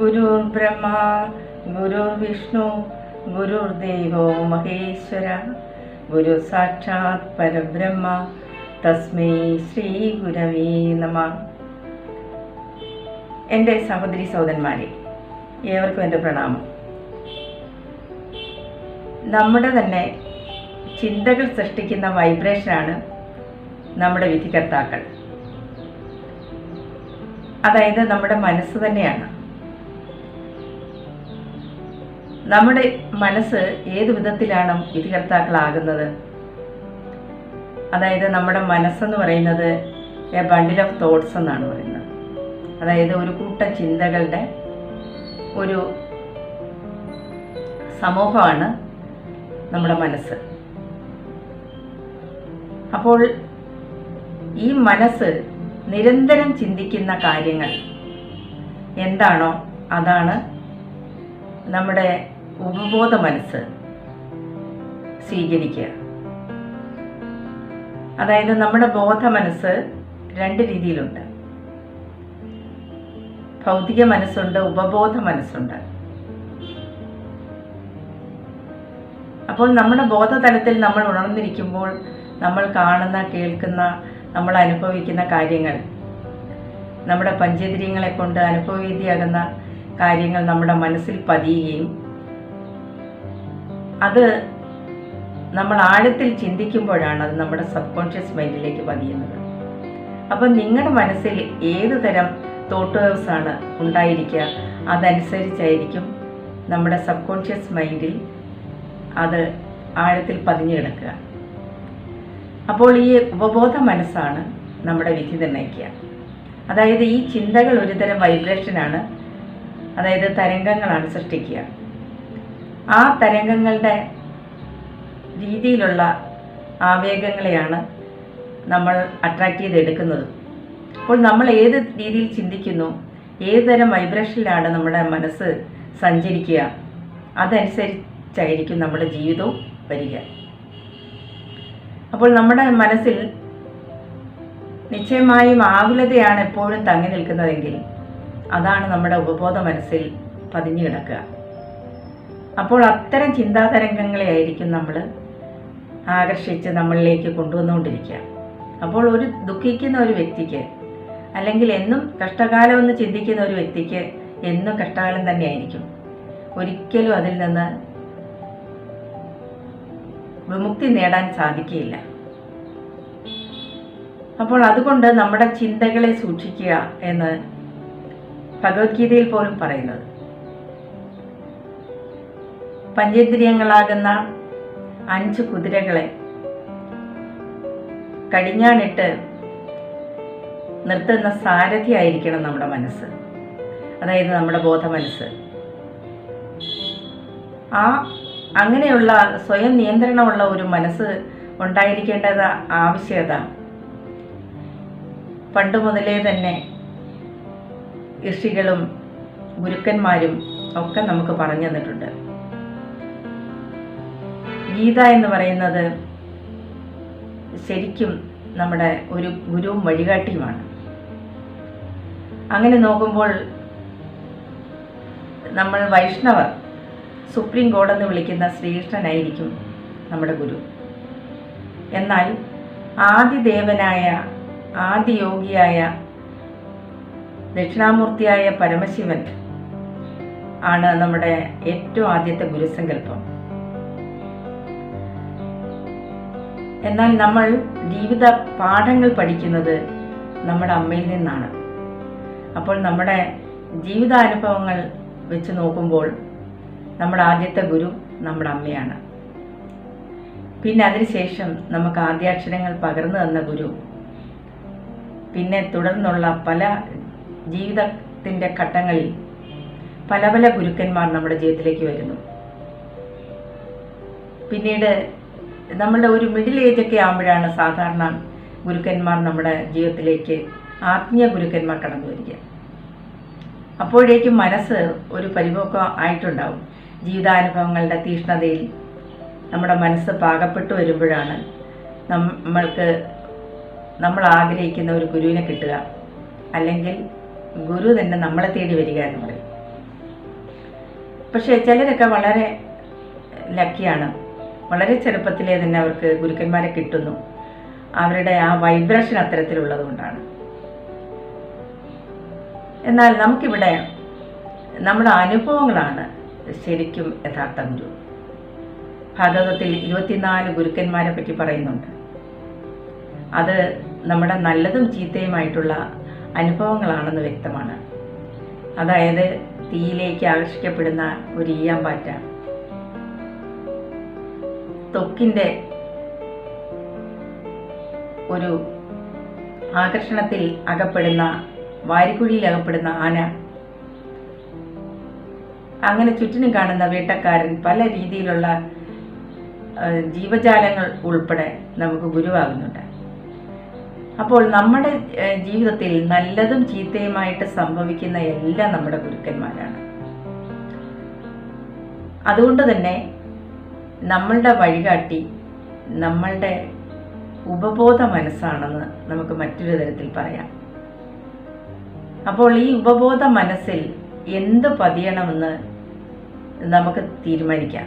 ഗുരുർ ബ്രഹ്മ ഗുരുർ വിഷ്ണു ഗുരുർദേവോ മഹേശ്വര ഗുരു സാക്ഷാത് പരബ്രഹ്മ തസ്മൈ ശ്രീ ഗുരവേ നമ. എന്റെ സഹോദരി സഹോദരന്മാരെ ഏവർക്കും എന്റെ പ്രണാമം. നമ്മുടെ തന്നെ ചിന്തകൾ സൃഷ്ടിക്കുന്ന വൈബ്രേഷനാണ് നമ്മുടെ വിധികർത്താക്കൾ. അതായത് നമ്മുടെ മനസ്സ് തന്നെയാണ്. നമ്മുടെ മനസ്സ് ഏത് വിധത്തിലാണ് വിധികർത്താക്കളാകുന്നത്? അതായത് നമ്മുടെ മനസ്സെന്ന് പറയുന്നത് എ ബണ്ടിൽ ഓഫ് തോട്ട്സ് എന്നാണ് പറയുന്നത്. അതായത് ഒരു കൂട്ട ചിന്തകളുടെ ഒരു സമൂഹമാണ് നമ്മുടെ മനസ്സ്. അപ്പോൾ ഈ മനസ്സ് നിരന്തരം ചിന്തിക്കുന്ന കാര്യങ്ങൾ എന്താണോ അതാണ് നമ്മുടെ ഉപബോധ മനസ്സ് സ്വീകരിക്കുക. അതായത് നമ്മുടെ ബോധ മനസ്സ് രണ്ട് രീതിയിലുണ്ട്. ഭൗതിക മനസ്സുണ്ട് ഉപബോധ മനസ്സുണ്ട്. അപ്പോൾ നമ്മുടെ ബോധതലത്തിൽ നമ്മൾ ഉണർന്നിരിക്കുമ്പോൾ നമ്മൾ കാണുന്ന കേൾക്കുന്ന നമ്മൾ അനുഭവിക്കുന്ന കാര്യങ്ങൾ നമ്മുടെ പഞ്ചേന്ദ്രിയങ്ങളെ കൊണ്ട് അനുഭവവേദിയാകുന്ന കാര്യങ്ങൾ നമ്മുടെ മനസ്സിൽ പതിയുകയും അത് നമ്മൾ ആഴത്തിൽ ചിന്തിക്കുമ്പോഴാണ് അത് നമ്മുടെ സബ് കോൺഷ്യസ് മൈൻഡിലേക്ക് പതിയുന്നത്. അപ്പം നിങ്ങളുടെ മനസ്സിൽ ഏത് തരം തോട്ട് ആണ് ഉണ്ടായിരിക്കുക? അതനുസരിച്ചായിരിക്കും നമ്മുടെ സബ് കോൺഷ്യസ് മൈൻഡിൽ അത് ആഴത്തിൽ പതിഞ്ഞു കിടക്കുക. അപ്പോൾ ഈ ഉപബോധ മനസ്സാണ് നമ്മുടെ വിധി നിർണയിക്കുക. അതായത് ഈ ചിന്തകൾ ഒരുതരം വൈബ്രേഷനാണ് അതായത് തരംഗങ്ങളാണ് സൃഷ്ടിക്കുക. ആ തരംഗങ്ങളുടെ രീതിയിലുള്ള ആവേഗങ്ങളെയാണ് നമ്മൾ അട്രാക്റ്റ് ചെയ്തെടുക്കുന്നത്. അപ്പോൾ നമ്മൾ ഏത് രീതിയിൽ ചിന്തിക്കുന്നു ഏത് തരം വൈബ്രേഷനിലാണ് നമ്മുടെ മനസ്സ് സഞ്ചരിക്കുക അതനുസരിച്ചായിരിക്കും നമ്മുടെ ജീവിതവും വരിക. അപ്പോൾ നമ്മുടെ മനസ്സിൽ നിശ്ചയമായും ആകുലതയാണ് എപ്പോഴും തങ്ങി നിൽക്കുന്നതെങ്കിൽ അതാണ് നമ്മുടെ ഉപബോധ മനസ്സിൽ പതിഞ്ഞു കിടക്കുക. അപ്പോൾ അത്തരം ചിന്താതരംഗങ്ങളെ ആയിരിക്കും നമ്മൾ ആകർഷിച്ച് നമ്മളിലേക്ക് കൊണ്ടുവന്നുകൊണ്ടിരിക്കുക. അപ്പോൾ ഒരു ദുഃഖിക്കുന്ന ഒരു വ്യക്തിക്ക് അല്ലെങ്കിൽ എന്നും കഷ്ടകാലം എന്ന് ചിന്തിക്കുന്ന ഒരു വ്യക്തിക്ക് എന്നും കഷ്ടകാലം തന്നെയായിരിക്കും. ഒരിക്കലും അതിൽ നിന്ന് വിമുക്തി നേടാൻ സാധിക്കുകയില്ല. അപ്പോൾ അതുകൊണ്ട് നമ്മുടെ ചിന്തകളെ സൂക്ഷിക്കുക എന്ന് ഭഗവത്ഗീതയിൽ പോലും പറയുന്നത്. പഞ്ചേന്ദ്രിയങ്ങളാകുന്ന അഞ്ച് കുതിരകളെ കടിഞ്ഞാണിട്ട് നിർത്തുന്ന സാരഥി ആയിരിക്കണം നമ്മുടെ മനസ്സ്. അതായത് നമ്മുടെ ബോധ മനസ്സ് ആ അങ്ങനെയുള്ള സ്വയം നിയന്ത്രണമുള്ള ഒരു മനസ്സ് ഉണ്ടായിരിക്കേണ്ടത് ആവശ്യകത പണ്ട് മുതലേ തന്നെ ഋഷികളും ഗുരുക്കന്മാരും ഒക്കെ നമുക്ക് പറഞ്ഞു തന്നിട്ടുണ്ട്. ഗീത എന്ന് പറയുന്നത് ശരിക്കും നമ്മുടെ ഒരു ഗുരുവും വഴികാട്ടിയുമാണ്. അങ്ങനെ നോക്കുമ്പോൾ നമ്മൾ വൈഷ്ണവർ സുപ്രീം കോടതി വിളിക്കുന്ന ശ്രീകൃഷ്ണനായിരിക്കും നമ്മുടെ ഗുരു. എന്നാൽ ആദിദേവനായ ആദിയോഗിയായ ദക്ഷിണാമൂർത്തിയായ പരമശിവൻ ആണ് നമ്മുടെ ഏറ്റവും ആദ്യത്തെ ഗുരുസങ്കല്പം. എന്നാൽ നമ്മൾ ജീവിത പാഠങ്ങൾ പഠിക്കുന്നത് നമ്മുടെ അമ്മയിൽ നിന്നാണ്. അപ്പോൾ നമ്മുടെ ജീവിതാനുഭവങ്ങൾ വെച്ച് നോക്കുമ്പോൾ നമ്മുടെ ആദ്യത്തെ ഗുരു നമ്മുടെ അമ്മയാണ്. പിന്നെ അതിനുശേഷം നമുക്ക് ആദ്യാക്ഷരങ്ങൾ പകർന്നു തന്ന ഗുരു. പിന്നെ തുടർന്നുള്ള പല ജീവിതത്തിന്റെ ഘട്ടങ്ങളിൽ പല പല ഗുരുക്കന്മാർ നമ്മുടെ ജീവിതത്തിലേക്ക് വരുന്നു. പിന്നീട് നമ്മളുടെ ഒരു മിഡിൽ ഏജ് ഒക്കെ ആകുമ്പോഴാണ് സാധാരണ ഗുരുക്കന്മാർ നമ്മുടെ ജീവിതത്തിലേക്ക് ആത്മീയ ഗുരുക്കന്മാർ കടന്നു വരിക. അപ്പോഴേക്കും മനസ്സ് ഒരു പരിപക്വം ആയിട്ടുണ്ടാവും. ജീവിതാനുഭവങ്ങളുടെ തീഷ്ണതയിൽ നമ്മുടെ മനസ്സ് പാകപ്പെട്ടു വരുമ്പോഴാണ് നമ്മൾക്ക് നമ്മൾ ആഗ്രഹിക്കുന്ന ഒരു ഗുരുവിനെ കിട്ടുക. അല്ലെങ്കിൽ ഗുരു തന്നെ നമ്മളെ തേടി വരിക എന്ന് പറയും. പക്ഷേ ചിലരൊക്കെ വളരെ ലക്കിയാണ് വളരെ ചെറുപ്പത്തിലേ തന്നെ അവർക്ക് ഗുരുക്കന്മാരെ കിട്ടുന്നു. അവരുടെ ആ വൈബ്രേഷൻ അത്തരത്തിലുള്ളത് കൊണ്ടാണ് എന്നാൽ നമുക്കിവിടെ നമ്മുടെ അനുഭവങ്ങളാണ് ശരിക്കും യഥാർത്ഥ ഗുരു. ഭാഗവതത്തിൽ ഇരുപത്തിനാല് ഗുരുക്കന്മാരെ പറ്റി പറയുന്നുണ്ട്. അത് നമ്മുടെ നല്ലതും ചീത്തയുമായിട്ടുള്ള അനുഭവങ്ങളാണെന്ന് വ്യക്തമാണ്. അതായത് തീയിലേക്ക് ആകർഷിക്കപ്പെടുന്ന ഒരു ഈയാമ്പാറ്റ ത്വക്കിന്റെ ഒരു ആകർഷണത്തിൽ അകപ്പെടുന്ന വാരിക്കുഴിയിൽ അകപ്പെടുന്ന ആന. അങ്ങനെ ചുറ്റിനും കാണുന്ന വേട്ടക്കാരൻ പല രീതിയിലുള്ള ജീവജാലങ്ങൾ ഉൾപ്പെടെ നമുക്ക് ഗുരുവാകുന്നുണ്ട്. അപ്പോൾ നമ്മുടെ ജീവിതത്തിൽ നല്ലതും ചീത്തയുമായിട്ട് സംഭവിക്കുന്ന എല്ലാം നമ്മുടെ ഗുരുക്കന്മാരാണ്. അതുകൊണ്ട് തന്നെ നമ്മളുടെ വഴികാട്ടി നമ്മളുടെ ഉപബോധ മനസ്സാണെന്ന് നമുക്ക് മറ്റൊരു തരത്തിൽ പറയാം. അപ്പോൾ ഈ ഉപബോധ മനസ്സിൽ എന്ത് പതിയണമെന്ന് നമുക്ക് തീരുമാനിക്കാം.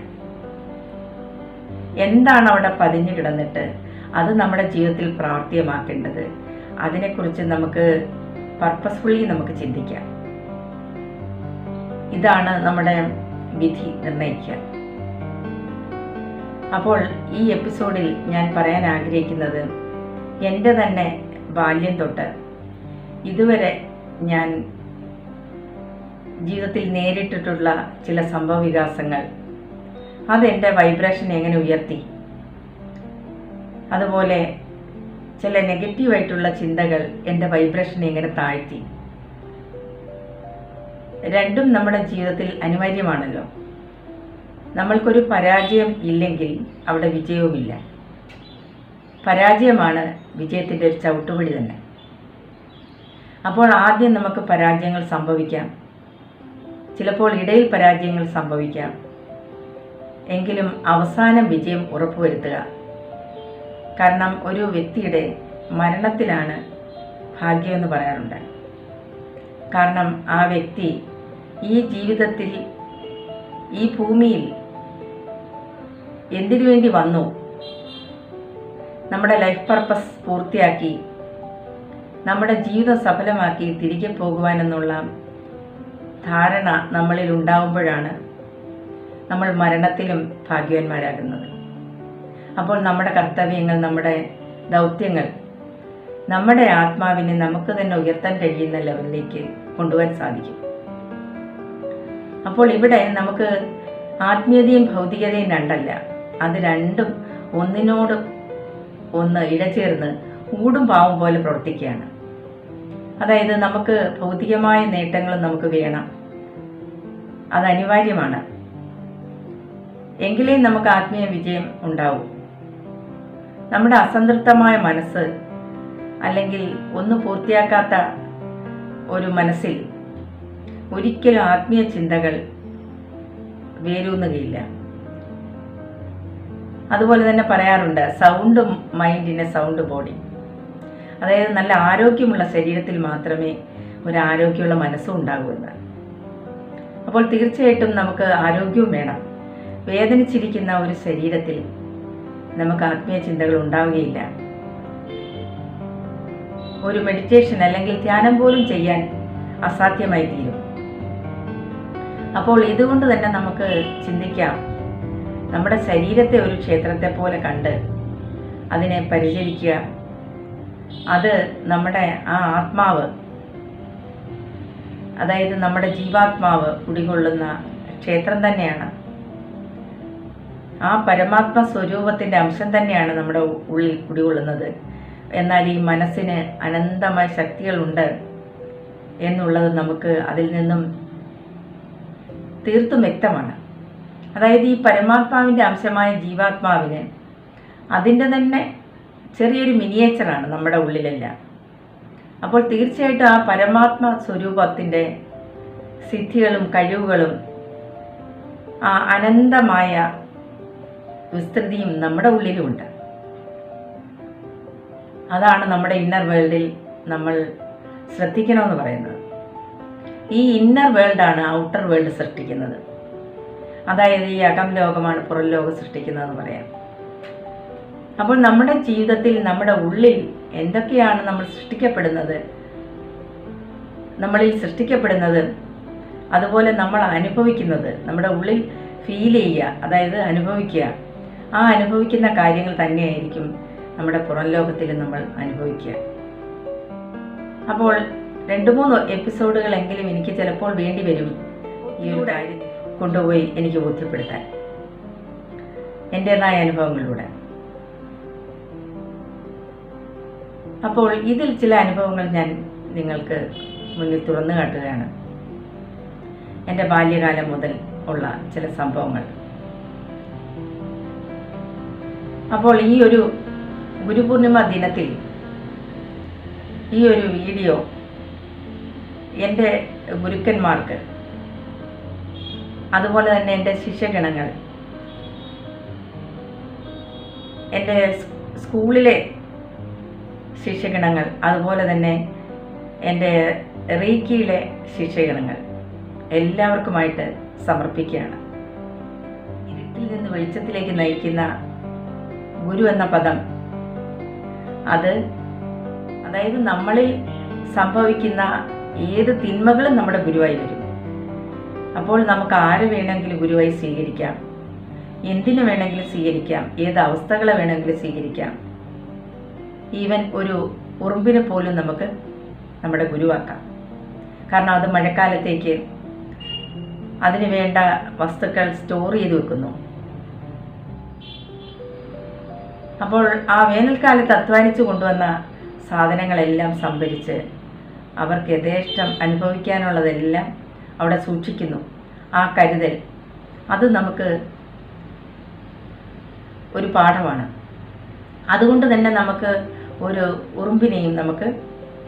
എന്താണ് അവിടെ പതിഞ്ഞു കിടന്നിട്ട് അത് നമ്മുടെ ജീവിതത്തിൽ പ്രാവർത്തികമാക്കേണ്ടത്? അതിനെക്കുറിച്ച് നമുക്ക് പർപ്പസ്ഫുള്ളി നമുക്ക് ചിന്തിക്കാം. ഇതാണ് നമ്മുടെ വിധി നിർണയിക്കുക. അപ്പോൾ ഈ എപ്പിസോഡിൽ ഞാൻ പറയാൻ ആഗ്രഹിക്കുന്നത് എന്റെ തന്നെ ബാല്യം തൊട്ട് ഇതുവരെ ഞാൻ ജീവിതത്തിൽ നേരിട്ടിട്ടുള്ള ചില സംഭവ വികാസങ്ങൾ. അതെന്റെ വൈബ്രേഷൻ എങ്ങനെ ഉയർത്തി? അതുപോലെ ചില നെഗറ്റീവായിട്ടുള്ള ചിന്തകൾ എന്റെ വൈബ്രേഷൻ എങ്ങനെ താഴ്ത്തി? രണ്ടും നമ്മുടെ ജീവിതത്തിൽ അനിവാര്യമാണല്ലോ. നമ്മൾക്കൊരു പരാജയം ഇല്ലെങ്കിൽ അവിടെ വിജയവുമില്ല. പരാജയമാണ് വിജയത്തിന്റെ ഒരു ചവിട്ടുപടി തന്നെ. അപ്പോൾ ആദ്യം നമുക്ക് പരാജയങ്ങൾ സംഭവിക്കാം. ചിലപ്പോൾ ഇടയിൽ പരാജയങ്ങൾ സംഭവിക്കാം. എങ്കിലും അവസാനം വിജയം ഉറപ്പുവരുത്തുക. കാരണം ഒരു വ്യക്തിയുടെ മരണത്തിലാണ് ഭാഗ്യമെന്ന് പറയാറുണ്ട്. കാരണം ആ വ്യക്തി ഈ ജീവിതത്തിൽ ഈ ഭൂമിയിൽ എന്തിനു വേണ്ടി വന്നു? നമ്മുടെ ലൈഫ് പർപ്പസ് പൂർത്തിയാക്കി നമ്മുടെ ജീവിതം സഫലമാക്കി തിരികെ പോകുവാനെന്നുള്ള ധാരണ നമ്മളിൽ ഉണ്ടാവുമ്പോഴാണ് നമ്മൾ മരണത്തിലും ഭാഗ്യവാന്മാരാകുന്നത്. അപ്പോൾ നമ്മുടെ കർത്തവ്യങ്ങൾ നമ്മുടെ ദൗത്യങ്ങൾ നമ്മുടെ ആത്മാവിനെ നമുക്ക് തന്നെ ഉയർത്താൻ കഴിയുന്ന ലെവലിലേക്ക് കൊണ്ടുപോകാൻ സാധിക്കും. അപ്പോൾ ഇവിടെ നമുക്ക് ആത്മീയതയും ഭൗതികതയും രണ്ടല്ല. അത് രണ്ടും ഒന്നിനോട് ഒന്ന് ഇഴചേർന്ന് ഊടും പാവും പോലെ പ്രവർത്തിക്കുകയാണ്. അതായത് നമുക്ക് ഭൗതികമായ നേട്ടങ്ങൾ നമുക്ക് വേണം. അത് അനിവാര്യമാണ്. എങ്കിലേ നമുക്ക് ആത്മീയ വിജയം ഉണ്ടാവൂ. നമ്മുടെ അസംതൃപ്തമായ മനസ്സ് അല്ലെങ്കിൽ ഒന്നും പൂർത്തിയാക്കാത്ത ഒരു മനസ്സിൽ ഒരിക്കലും ആത്മീയ ചിന്തകൾ വേരൂന്നുകയില്ല. അതുപോലെ തന്നെ പറയാറുണ്ട് സൗണ്ട് മൈൻഡിന് സൗണ്ട് ബോഡി അതായത് നല്ല ആരോഗ്യമുള്ള ശരീരത്തിൽ മാത്രമേ ഒരു ആരോഗ്യമുള്ള മനസ്സും ഉണ്ടാകൂ എന്ന്. അപ്പോൾ തീർച്ചയായിട്ടും നമുക്ക് ആരോഗ്യവും വേണം. വേദനിച്ചിരിക്കുന്ന ഒരു ശരീരത്തിൽ നമുക്ക് ആത്മീയ ചിന്തകൾ ഉണ്ടാവുകയില്ല. ഒരു മെഡിറ്റേഷൻ അല്ലെങ്കിൽ ധ്യാനം പോലും ചെയ്യാൻ അസാധ്യമായി തീരും. അപ്പോൾ ഇതുകൊണ്ട് തന്നെ നമുക്ക് ചിന്തിക്കാം നമ്മുടെ ശരീരത്തെ ഒരു ക്ഷേത്രത്തെ പോലെ കണ്ട് അതിനെ പരിചരിക്കുക. അത് നമ്മുടെ ആ ആത്മാവ് അതായത് നമ്മുടെ ജീവാത്മാവ് കുടികൊള്ളുന്ന ക്ഷേത്രം തന്നെയാണ്. ആ പരമാത്മ സ്വരൂപത്തിന്റെ അംശം തന്നെയാണ് നമ്മുടെ ഉള്ളിൽ കുടികൊള്ളുന്നത്. എന്നാൽ ഈ മനസ്സിന് അനന്തമായ ശക്തികളുണ്ട് എന്നുള്ളത് നമുക്ക് അതിൽ നിന്നും തീർത്തും വ്യക്തമാണ്. അതായത് ഈ പരമാത്മാവിന്റെ അംശമായ ജീവാത്മാവിന് അതിന്റെ തന്നെ ചെറിയൊരു മിനിയേച്ചറാണ് നമ്മുടെ ഉള്ളിലെല്ലാം. അപ്പോൾ തീർച്ചയായിട്ടും ആ പരമാത്മ സ്വരൂപത്തിന്റെ സിദ്ധികളും കഴിവുകളും ആ അനന്തമായ വിസ്തൃതിയും നമ്മുടെ ഉള്ളിലുമുണ്ട് അതാണ് നമ്മുടെ ഇന്നർ വേൾഡിൽ നമ്മൾ ശ്രദ്ധിക്കണമെന്ന് പറയുന്നത്. ഈ ഇന്നർ വേൾഡാണ് ഔട്ടർ വേൾഡ് സൃഷ്ടിക്കുന്നത്. അതായത് ഈ അകം ലോകമാണ് പുറം ലോകം സൃഷ്ടിക്കുന്നതെന്ന് പറയാം. അപ്പോൾ നമ്മുടെ ജീവിതത്തിൽ നമ്മുടെ ഉള്ളിൽ എന്തൊക്കെയാണ് നമ്മൾ സൃഷ്ടിക്കപ്പെടുന്നത്? നമ്മളിൽ സൃഷ്ടിക്കപ്പെടുന്നത് അതുപോലെ നമ്മൾ അനുഭവിക്കുന്നത് നമ്മുടെ ഉള്ളിൽ ഫീൽ ചെയ്യുക അതായത് അനുഭവിക്കുക. ആ അനുഭവിക്കുന്ന കാര്യങ്ങൾ തന്നെയായിരിക്കും നമ്മുടെ പുറം ലോകത്തിൽ നമ്മൾ അനുഭവിക്കുക. അപ്പോൾ രണ്ട് മൂന്ന് എപ്പിസോഡുകളെങ്കിലും എനിക്ക് ചിലപ്പോൾ വേണ്ടി വരും ഈ ഒരു കാര്യം കൊണ്ടുപോയി എനിക്ക് ബോധ്യപ്പെടുത്താൻ. എന്റെതായ അനുഭവങ്ങളിലൂടെ. അപ്പോൾ ഇതിൽ ചില അനുഭവങ്ങൾ ഞാൻ നിങ്ങൾക്ക് മുന്നിൽ തുറന്നു കാട്ടുകയാണ്. എന്റെ ബാല്യകാലം മുതൽ ഉള്ള ചില സംഭവങ്ങൾ. അപ്പോൾ ഈ ഒരു ഗുരുപൂർണിമ ദിനത്തിൽ ഈ ഒരു വീഡിയോ എന്റെ ഗുരുക്കന്മാർക്ക് അതുപോലെ തന്നെ എന്റെ ശിഷ്യഗണങ്ങൾ. എന്റെ സ്കൂളിലെ ശിഷ്യഗണങ്ങൾ അതുപോലെ തന്നെ എന്റെ റീക്കിയിലെ ശിഷ്യഗണങ്ങൾ എല്ലാവർക്കുമായിട്ട് സമർപ്പിക്കുകയാണ്. ഇരുട്ടിൽ നിന്ന് വെളിച്ചത്തിലേക്ക് നയിക്കുന്ന ഗുരു എന്ന പദം അത് അതായത് നമ്മളിൽ സംഭവിക്കുന്ന ഏത് തിന്മകളും നമ്മുടെ ഗുരുവായി വരും. അപ്പോൾ നമുക്ക് ആരെ വേണമെങ്കിലും ഗുരുവായി സ്വീകരിക്കാം? എന്തിനു വേണമെങ്കിലും സ്വീകരിക്കാം? ഏത് അവസ്ഥകളെ വേണമെങ്കിലും സ്വീകരിക്കാം? ഈവൻ ഒരു ഉറുമ്പിനെ പോലും നമുക്ക് നമ്മുടെ ഗുരുവാക്കാം. കാരണം അത് മഴക്കാലത്തേക്ക് അതിന് വേണ്ട വസ്തുക്കൾ സ്റ്റോർ ചെയ്ത് വെക്കുന്നു. അപ്പോൾ ആ വേനൽക്കാലത്ത് അധ്വാനിച്ചു കൊണ്ടുവന്ന സാധനങ്ങളെല്ലാം സംഭരിച്ച് അവർക്ക് യഥേഷ്ടം അനുഭവിക്കാനുള്ളതെല്ലാം അവിടെ സൂക്ഷിക്കുന്നു. ആ കരുതൽ അത് നമുക്ക് ഒരു പാഠമാണ്. അതുകൊണ്ട് തന്നെ നമുക്ക് ഒരു ഉറുമ്പിനെയും നമുക്ക്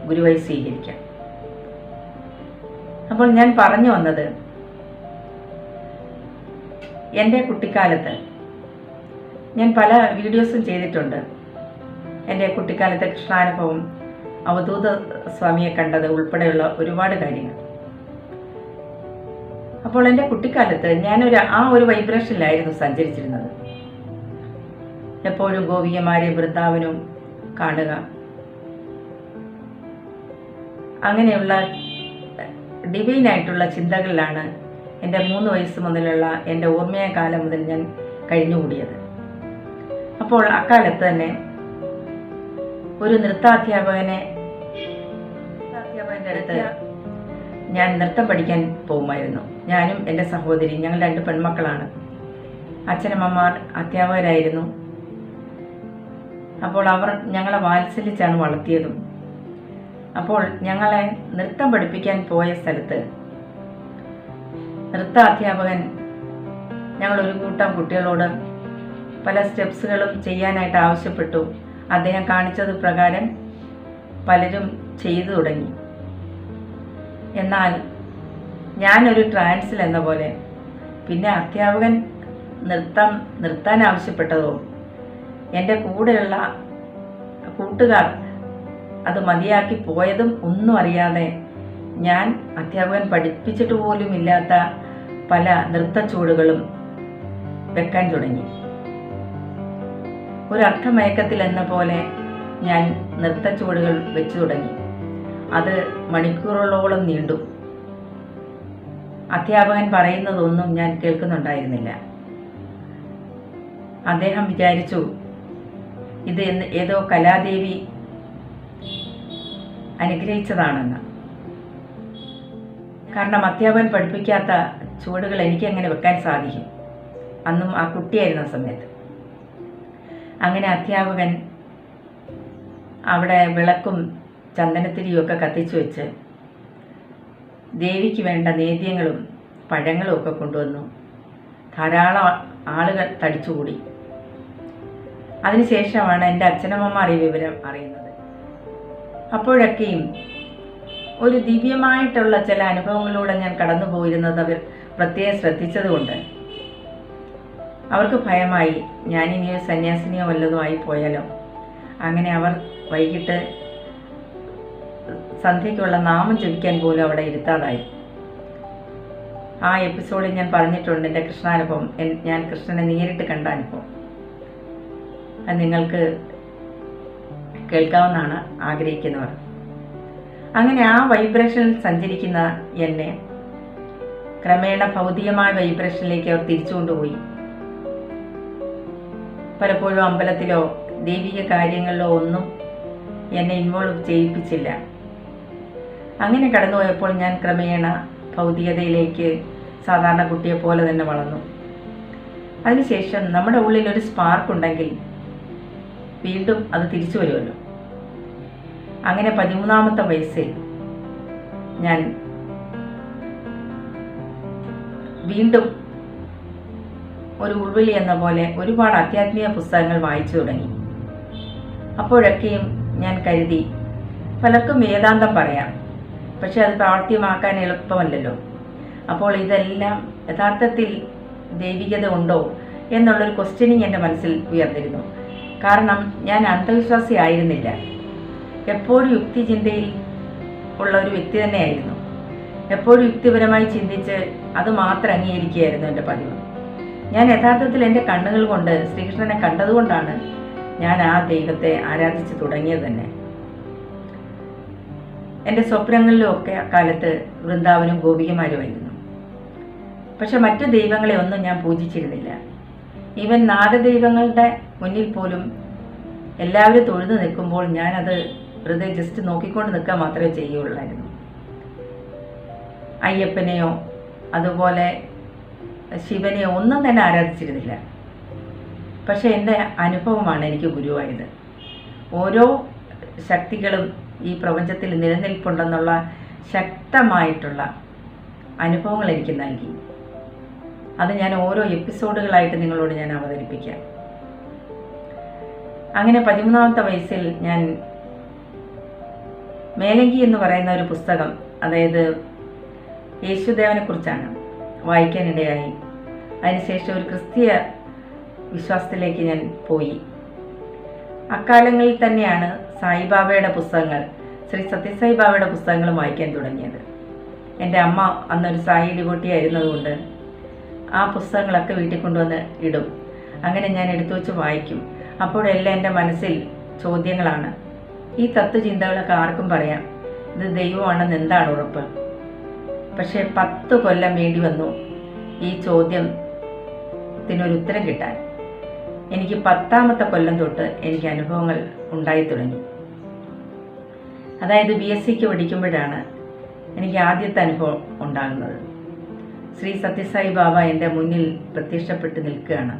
ഗുരുവായി സ്വീകരിക്കാം. അപ്പോൾ ഞാൻ പറഞ്ഞു വന്നത് എന്റെ കുട്ടിക്കാലത്ത് ഞാൻ പല വീഡിയോസും ചെയ്തിട്ടുണ്ട്. എന്റെ കുട്ടിക്കാലത്തെ കൃഷ്ണാനുഭവം അവധൂത സ്വാമിയെ കണ്ടത് ഉൾപ്പെടെയുള്ള ഒരുപാട് കാര്യങ്ങൾ. അപ്പോൾ എന്റെ കുട്ടിക്കാലത്ത് ഞാനൊരു ആ ഒരു വൈബ്രേഷനിലായിരുന്നു സഞ്ചരിച്ചിരുന്നത്. എപ്പോഴും ഗോപികമാരെ വൃന്ദാവനവും കാണുക. അങ്ങനെയുള്ള ഡിവൈനായിട്ടുള്ള ചിന്തകളിലാണ് എന്റെ മൂന്ന് വയസ്സ് മുതലുള്ള എന്റെ ഓർമ്മയ കാലം മുതൽ ഞാൻ കഴിഞ്ഞുകൂടിയത്. അപ്പോൾ അക്കാലത്ത് തന്നെ ഒരു നൃത്താധ്യാപകനെ നൃത്താധ്യാപകന്റെ അടുത്ത് ഞാൻ നൃത്തം പഠിക്കാൻ പോകുമായിരുന്നു. ഞാനും എന്റെ സഹോദരി ഞങ്ങൾ രണ്ട് പെൺമക്കളാണ്. അച്ഛനമ്മമാർ അധ്യാപകരായിരുന്നു. അപ്പോൾ അവർ ഞങ്ങളെ വാത്സല്യച്ചാണ് വളർത്തിയതും. അപ്പോൾ ഞങ്ങളെ നൃത്തം പഠിപ്പിക്കാൻ പോയ സ്ഥലത്ത് നൃത്ത അധ്യാപകൻ ഞങ്ങൾ ഒരു കൂട്ടം കുട്ടികളോട് പല സ്റ്റെപ്സുകളും ചെയ്യാനായിട്ട് ആവശ്യപ്പെട്ടു. അദ്ദേഹം കാണിച്ചത് പ്രകാരം പലരും ചെയ്തു തുടങ്ങി. എന്നാൽ ഞാനൊരു ട്രാൻസിൽ എന്ന പോലെ. പിന്നെ അധ്യാപകൻ നൃത്തം നിർത്താൻ ആവശ്യപ്പെട്ടതോ. എന്റെ കൂടെയുള്ള കൂട്ടുകാർ അത് മതിയാക്കി പോയതും ഒന്നും അറിയാതെ ഞാൻ അധ്യാപകൻ പഠിപ്പിച്ചിട്ട് പോലും ഇല്ലാത്ത പല നൃത്തച്ചുവടുകളും വെക്കാൻ തുടങ്ങി. ഒരു അർത്ഥമയക്കത്തിൽ എന്ന പോലെ ഞാൻ നൃത്തച്ചുവടുകൾ വെച്ചു തുടങ്ങി. അത് മണിക്കൂറുകളോളം നീണ്ടു. അധ്യാപകൻ പറയുന്നതൊന്നും ഞാൻ കേൾക്കുന്നുണ്ടായിരുന്നില്ല. അദ്ദേഹം വിചാരിച്ചു ഇത് എന്ന് ഏതോ കലാദേവി അനുഗ്രഹിച്ചതാണെന്ന്. കാരണം അധ്യാപകൻ പഠിപ്പിക്കാത്ത ചുവടുകൾ എനിക്ക് എങ്ങനെ വെക്കാൻ സാധിക്കും? അന്നും ആ കുട്ടിയായിരുന്ന സമയത്ത്. അങ്ങനെ അധ്യാപകൻ അവിടെ വിളക്കും ചന്ദനത്തിരിയും ഒക്കെ കത്തിച്ചു വെച്ച് ദേവിക്ക് വേണ്ട നേദ്യങ്ങളും പഴങ്ങളും ഒക്കെ കൊണ്ടുവന്നു. ധാരാളം ആളുകൾ തടിച്ചുകൂടി. അതിനുശേഷമാണ് എന്റെ അച്ഛനമ്മമാർ ഈ വിവരം അറിയുന്നത്. അപ്പോഴൊക്കെയും ഒരു ദിവ്യമായിട്ടുള്ള ചില അനുഭവങ്ങളിലൂടെ ഞാൻ കടന്നു പോയിരുന്നത് അവർ പ്രത്യേകം ശ്രദ്ധിച്ചതുകൊണ്ട്. അവർക്ക് ഭയമായി ഞാനിനി ഒരു സന്യാസിനിയോ വല്ലതും ആയി പോയാലോ? അങ്ങനെ അവർ വൈകിട്ട് സന്ധ്യയ്ക്കുള്ള നാമം ജപിക്കാൻ പോലും അവിടെ ഇരുത്താതായി. ആ എപ്പിസോഡിൽ ഞാൻ പറഞ്ഞിട്ടുണ്ട് എന്റെ കൃഷ്ണാനുഭവം. ഞാൻ കൃഷ്ണനെ നേരിട്ട് കണ്ട അനുഭവം അത് നിങ്ങൾക്ക് കേൾക്കാവുന്നതാണ് ആഗ്രഹിക്കുന്നവർ. അങ്ങനെ ആ വൈബ്രേഷനിൽ സഞ്ചരിക്കുന്ന എന്നെ ക്രമേണ ഭൗതികമായ വൈബ്രേഷനിലേക്ക് അവർ തിരിച്ചുകൊണ്ടുപോയി. പലപ്പോഴും അമ്പലത്തിലോ ദൈവിക കാര്യങ്ങളിലോ ഒന്നും എന്നെ ഇൻവോൾവ് ചെയ്യിപ്പിച്ചില്ല. അങ്ങനെ കടന്നുപോയപ്പോൾ ഞാൻ ക്രമേണ ഭൗതികതയിലേക്ക് സാധാരണ കുട്ടിയെ പോലെ തന്നെ വളർന്നു. അതിനുശേഷം നമ്മുടെ ഉള്ളിൽ ഒരു സ്പാർക്ക് ഉണ്ടെങ്കിൽ വീണ്ടും അത് തിരിച്ചു വരുമല്ലോ. അങ്ങനെ പതിമൂന്നാമത്തെ വയസ്സിൽ ഞാൻ വീണ്ടും ഒരു ഉൾവിളി എന്ന പോലെ ഒരുപാട് ആധ്യാത്മിക പുസ്തകങ്ങൾ വായിച്ചു തുടങ്ങി. അപ്പോഴൊക്കെയും ഞാൻ കരുതി പലർക്കും വേദാന്തം പറയാം. പക്ഷെ അത് പ്രാവർത്തികമാക്കാൻ എളുപ്പമല്ലല്ലോ. അപ്പോൾ ഇതെല്ലാം യഥാർത്ഥത്തിൽ ദൈവികത ഉണ്ടോ എന്നുള്ളൊരു ക്വസ്റ്റ്യനിങ് എന്റെ മനസ്സിൽ ഉയർന്നിരുന്നു. കാരണം ഞാൻ അന്ധവിശ്വാസി ആയിരുന്നില്ല. എപ്പോഴും യുക്തി ചിന്തയിൽ ഉള്ള ഒരു വ്യക്തി തന്നെയായിരുന്നു. എപ്പോഴും യുക്തിപരമായി ചിന്തിച്ച് അത് മാത്രം അംഗീകരിക്കുകയായിരുന്നു എന്റെ പതിവ്. ഞാൻ യഥാർത്ഥത്തിൽ എന്റെ കണ്ണുകൾ കൊണ്ട് ശ്രീകൃഷ്ണനെ കണ്ടതുകൊണ്ടാണ് ഞാൻ ആ ദൈവത്തെ ആരാധിച്ചു തുടങ്ങിയത് തന്നെ. എന്റെ സ്വപ്നങ്ങളിലും ഒക്കെ അക്കാലത്ത് വൃന്ദാവനും ഗോപികമാരുമായിരുന്നു പക്ഷെ മറ്റു ദൈവങ്ങളെ ഒന്നും ഞാൻ പൂജിച്ചിരുന്നില്ല. ഈവൻ നാഗദൈവങ്ങളുടെ മുന്നിൽ പോലും എല്ലാവരും തൊഴുതു നിൽക്കുമ്പോൾ ഞാനത് വെറുതെ ജസ്റ്റ് നോക്കിക്കൊണ്ട് നിൽക്കാൻ മാത്രമേ ചെയ്യുള്ളായിരുന്നു അയ്യപ്പനെയോ അതുപോലെ ശിവനെയോ ഒന്നും തന്നെ ആരാധിച്ചിരുന്നില്ല. പക്ഷേ എന്റെ അനുഭവമാണ് എനിക്ക് ഗുരുവായത്. ഓരോ ശക്തികളും ഈ പ്രപഞ്ചത്തിൽ നിലനിൽപ്പുണ്ടെന്നുള്ള ശക്തമായിട്ടുള്ള അനുഭവങ്ങൾ എനിക്ക് നൽകി. അത് ഞാൻ ഓരോ എപ്പിസോഡുകളായിട്ട് നിങ്ങളോട് ഞാൻ അവതരിപ്പിക്കാം. അങ്ങനെ പതിമൂന്നാമത്തെ വയസ്സിൽ ഞാൻ മേലങ്കി എന്ന് പറയുന്ന ഒരു പുസ്തകം അതായത് യേശുദേവനെ കുറിച്ചാണ് വായിക്കാനിടയായി. അതിനുശേഷം ഒരു ക്രിസ്തീയ വിശ്വാസത്തിലേക്ക് ഞാൻ പോയി. അക്കാലങ്ങളിൽ തന്നെയാണ് സായിബാബയുടെ പുസ്തകങ്ങൾ ശ്രീ സത്യസായി ബാബയുടെ പുസ്തകങ്ങളും വായിക്കാൻ തുടങ്ങിയത്. എന്റെ അമ്മ അന്നൊരു സായി കുട്ടിയായിരുന്നതുകൊണ്ട് ആ പുസ്തകങ്ങളൊക്കെ വീട്ടിൽ കൊണ്ടുവന്ന് ഇടും. അങ്ങനെ ഞാൻ എടുത്തു വെച്ച് വായിക്കും. അപ്പോഴെല്ലാം എന്റെ മനസ്സിൽ ചോദ്യങ്ങളാണ്. ഈ തത്വചിന്തകളൊക്കെ ആർക്കും പറയാം. ഇത് ദൈവമാണെന്ന് എന്താണ് ഉറപ്പ്? പക്ഷേ പത്ത് കൊല്ലം വേണ്ടി വന്നു ഈ ചോദ്യത്തിനൊരു ഉത്തരം കിട്ടാൻ. എനിക്ക് പത്താമത്തെ കൊല്ലം തൊട്ട് എനിക്ക് അനുഭവങ്ങൾ ഉണ്ടായി തുടങ്ങി. അതായത് ബി എസ് സിക്ക് പഠിക്കുമ്പോഴാണ് എനിക്ക് ആദ്യത്തെ അനുഭവം ഉണ്ടാകുന്നത്. ശ്രീ സത്യസായി ബാബ എന്റെ മുന്നിൽ പ്രത്യക്ഷപ്പെട്ട് നിൽക്കുകയാണ്.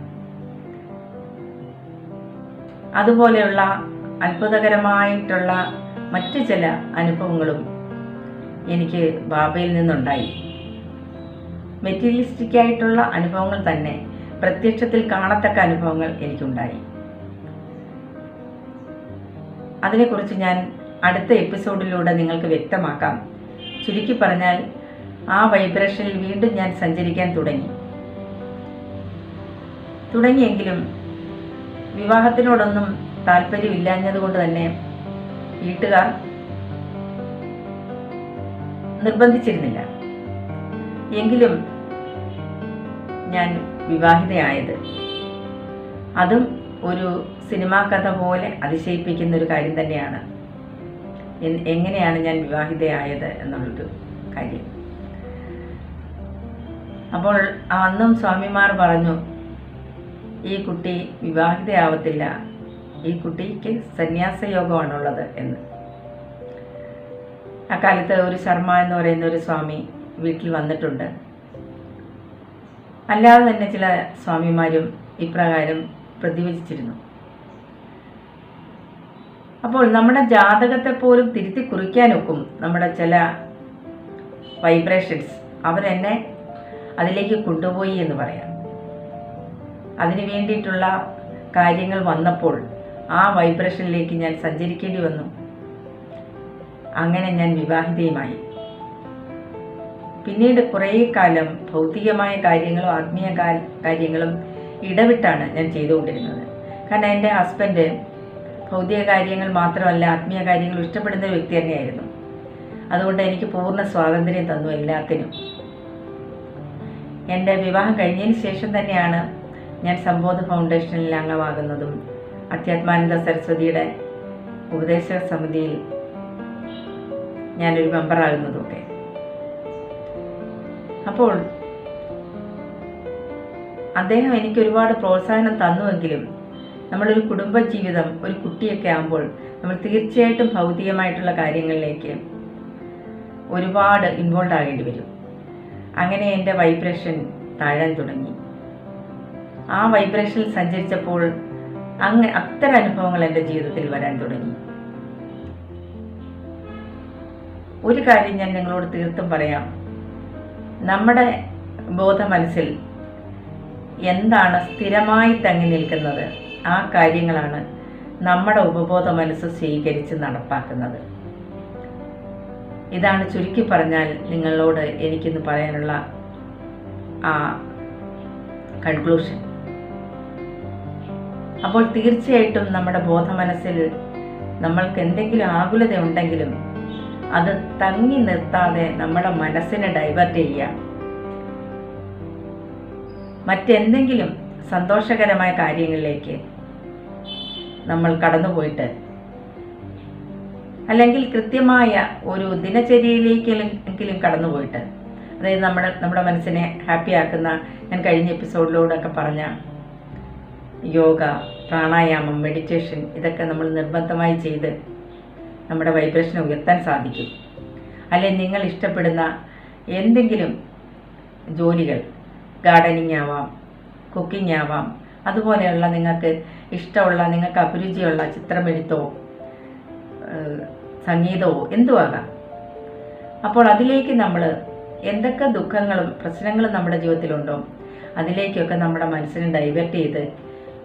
അതുപോലെയുള്ള അത്ഭുതകരമായിട്ടുള്ള മറ്റു ചില അനുഭവങ്ങളും എനിക്ക് ബാബയിൽ നിന്നുണ്ടായി. മെറ്റീരിയലിസ്റ്റിക് ആയിട്ടുള്ള അനുഭവങ്ങൾ തന്നെ പ്രത്യക്ഷത്തിൽ കാണത്തക്ക അനുഭവങ്ങൾ എനിക്കുണ്ടായി. അതിനെക്കുറിച്ച് ഞാൻ അടുത്ത എപ്പിസോഡിലൂടെ നിങ്ങൾക്ക് വ്യക്തമാക്കാം. ചുരുക്കി പറഞ്ഞാൽ ആ വൈബ്രേഷനിൽ വീണ്ടും ഞാൻ സഞ്ചരിക്കാൻ തുടങ്ങി. തുടങ്ങിയെങ്കിലും വിവാഹത്തിനോടൊന്നും താല്പര്യമില്ലാഞ്ഞതുകൊണ്ട് തന്നെ വീട്ടുകാർ നിർബന്ധിച്ചിരുന്നില്ല. എങ്കിലും ഞാൻ വിവാഹിതയായത്. അതും ഒരു സിനിമാ കഥ പോലെ അതിശയിപ്പിക്കുന്ന ഒരു കാര്യം തന്നെയാണ്. എങ്ങനെയാണ് ഞാൻ വിവാഹിതയായത് എന്നുള്ളൊരു കാര്യം. അപ്പോൾ അന്നും സ്വാമിമാർ പറഞ്ഞു ഈ കുട്ടി വിവാഹിതയാവത്തില്ല. ഈ കുട്ടിക്ക് സന്യാസ യോഗമാണുള്ളത് എന്ന്. അക്കാലത്ത് ഒരു ശർമ്മ എന്ന് പറയുന്ന ഒരു സ്വാമി വീട്ടിൽ വന്നിട്ടുണ്ട്. അല്ലാതെ തന്നെ ചില സ്വാമിമാരും ഇപ്രകാരം പ്രതിവചിച്ചിരുന്നു. അപ്പോൾ നമ്മുടെ ജാതകത്തെ പോലും തിരുത്തി കുറിക്കാനൊക്കും നമ്മുടെ ചില വൈബ്രേഷൻസ് അവരെന്നെ അതിലേക്ക് കൊണ്ടുപോയി എന്ന് പറയാം. അതിനു വേണ്ടിയിട്ടുള്ള കാര്യങ്ങൾ വന്നപ്പോൾ ആ വൈബ്രേഷനിലേക്ക് ഞാൻ സഞ്ചരിക്കേണ്ടി വന്നു. അങ്ങനെ ഞാൻ വിവാഹിതയുമായി. പിന്നീട് കുറേ കാലം ഭൗതികമായ കാര്യങ്ങളും ആത്മീയ കാര്യങ്ങളും ഇടവിട്ടാണ് ഞാൻ ചെയ്തുകൊണ്ടിരുന്നത്. കാരണം എന്റെ ഹസ്ബൻഡ് ഭൗതിക കാര്യങ്ങൾ മാത്രമല്ല ആത്മീയ കാര്യങ്ങൾ ഇഷ്ടപ്പെടുന്ന വ്യക്തി തന്നെയായിരുന്നു. അതുകൊണ്ട് എനിക്ക് പൂർണ സ്വാതന്ത്ര്യം തന്നു എല്ലാത്തിനും. എന്റെ വിവാഹം കഴിഞ്ഞതിന് ശേഷം തന്നെയാണ് ഞാൻ സംബോധ ഫൗണ്ടേഷനിൽ അംഗമാകുന്നതും അധ്യാത്മാനന്ദ സരസ്വതിയുടെ ഉപദേശക സമിതിയിൽ ഞാനൊരു മെമ്പറാകുന്നതുമൊക്കെ അപ്പോൾ അദ്ദേഹം എനിക്ക് ഒരുപാട് പ്രോത്സാഹനം തന്നുവെങ്കിലും നമ്മളൊരു കുടുംബജീവിതം ഒരു കുട്ടിയൊക്കെ ആകുമ്പോൾ നമ്മൾ തീർച്ചയായിട്ടും ഭൗതികമായിട്ടുള്ള കാര്യങ്ങളിലേക്ക് ഒരുപാട് ഇൻവോൾവ് ആകേണ്ടി വരും. അങ്ങനെ എന്റെ വൈബ്രേഷൻ താഴാൻ തുടങ്ങി. ആ വൈബ്രേഷനിൽ സഞ്ചരിച്ചപ്പോൾ അങ്ങ് അത്തരം അനുഭവങ്ങൾ എന്റെ ജീവിതത്തിൽ വരാൻ തുടങ്ങി. ഒരു കാര്യം ഞാൻ നിങ്ങളോട് തീർത്തും പറയാം. നമ്മുടെ ബോധ മനസ്സിൽ എന്താണ് സ്ഥിരമായി തങ്ങി നിൽക്കുന്നത്? ആ കാര്യങ്ങളാണ് നമ്മുടെ ഉപബോധ മനസ്സ് സ്വീകരിച്ച് നടപ്പാക്കുന്നത്. ഇതാണ് ചുരുക്കി പറഞ്ഞാൽ നിങ്ങളോട് എനിക്കിന്ന് പറയാനുള്ള ആ കൺക്ലൂഷൻ അപ്പോൾ തീർച്ചയായിട്ടും നമ്മുടെ ബോധ മനസ്സിൽ നമ്മൾക്ക് എന്തെങ്കിലും ആകുലത ഉണ്ടെങ്കിലും അത് തങ്ങി നിർത്താതെ നമ്മുടെ മനസ്സിനെ ഡൈവേർട്ട് ചെയ്യുക. മറ്റെന്തെങ്കിലും സന്തോഷകരമായ കാര്യങ്ങളിലേക്ക് നമ്മൾ കടന്നുപോയിട്ട്. അല്ലെങ്കിൽ കൃത്യമായ ഒരു ദിനചര്യയിലേക്കെങ്കിലും കടന്നുപോയിട്ട്. അതായത് നമ്മുടെ നമ്മുടെ മനസ്സിനെ ഹാപ്പി ആക്കുന്ന ഞാൻ കഴിഞ്ഞ എപ്പിസോഡിലൂടെയൊക്കെ പറഞ്ഞ യോഗ പ്രാണായാമം മെഡിറ്റേഷൻ ഇതൊക്കെ നമ്മൾ നിർബന്ധമായി ചെയ്ത് നമ്മുടെ വൈബ്രേഷൻ ഉയർത്താൻ സാധിക്കും. അല്ലെ നിങ്ങൾ ഇഷ്ടപ്പെടുന്ന എന്തെങ്കിലും ജോലികൾ ഗാർഡനിങ് ആവാം കുക്കിംഗ് ആവാം അതുപോലെയുള്ള നിങ്ങൾക്ക് ഇഷ്ടമുള്ള നിങ്ങൾക്ക് അഭിരുചിയുള്ള ചിത്രമെഴുത്തോ സംഗീതമോ എന്തുമാകാം അപ്പോൾ അതിലേക്ക് നമ്മൾ എന്തൊക്കെ ദുഃഖങ്ങളും പ്രശ്നങ്ങളും നമ്മുടെ ജീവിതത്തിലുണ്ടോ അതിലേക്കൊക്കെ നമ്മുടെ മനസ്സിനെ ഡൈവേർട്ട് ചെയ്ത്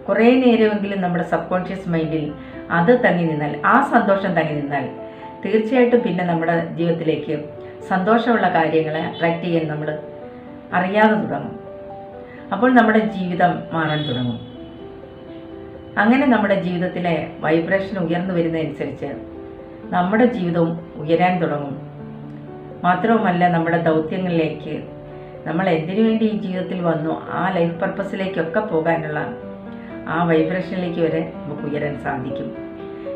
കുറേ നേരമെങ്കിലും നമ്മുടെ സബ് കോൺഷ്യസ് മൈൻഡിൽ അത് തങ്ങി നിന്നാൽ ആ സന്തോഷം തങ്ങി നിന്നാൽ തീർച്ചയായിട്ടും പിന്നെ നമ്മുടെ ജീവിതത്തിലേക്ക് സന്തോഷമുള്ള കാര്യങ്ങളെ അട്രാക്റ്റ് ചെയ്യാൻ നമ്മൾ അറിയാതെ തുടങ്ങും. അപ്പോൾ നമ്മുടെ ജീവിതം മാറാൻ തുടങ്ങും. അങ്ങനെ നമ്മുടെ ജീവിതത്തിലെ വൈബ്രേഷൻ ഉയർന്നു വരുന്നതനുസരിച്ച് നമ്മുടെ ജീവിതവും ഉയരാൻ തുടങ്ങും. മാത്രവുമല്ല നമ്മുടെ ദൗത്യങ്ങളിലേക്ക് നമ്മൾ എന്തിനു വേണ്ടി ഈ ജീവിതത്തിൽ വന്നു ആ ലൈഫ് പർപ്പസിലേക്കൊക്കെ പോകാനുള്ള ആ വൈബ്രേഷനിലേക്ക് വരെ നമുക്ക് ഉയരാൻ സാധിക്കും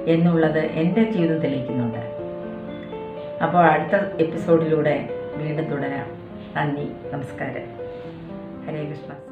എന്നുള്ളത് എന്റെ ജീവിതം തെളിയിക്കുന്നുണ്ട് അപ്പോൾ അടുത്ത എപ്പിസോഡിലൂടെ വീണ്ടും തുടരാം. നന്ദി നമസ്കാരം. ഹരേ കൃഷ്ണ.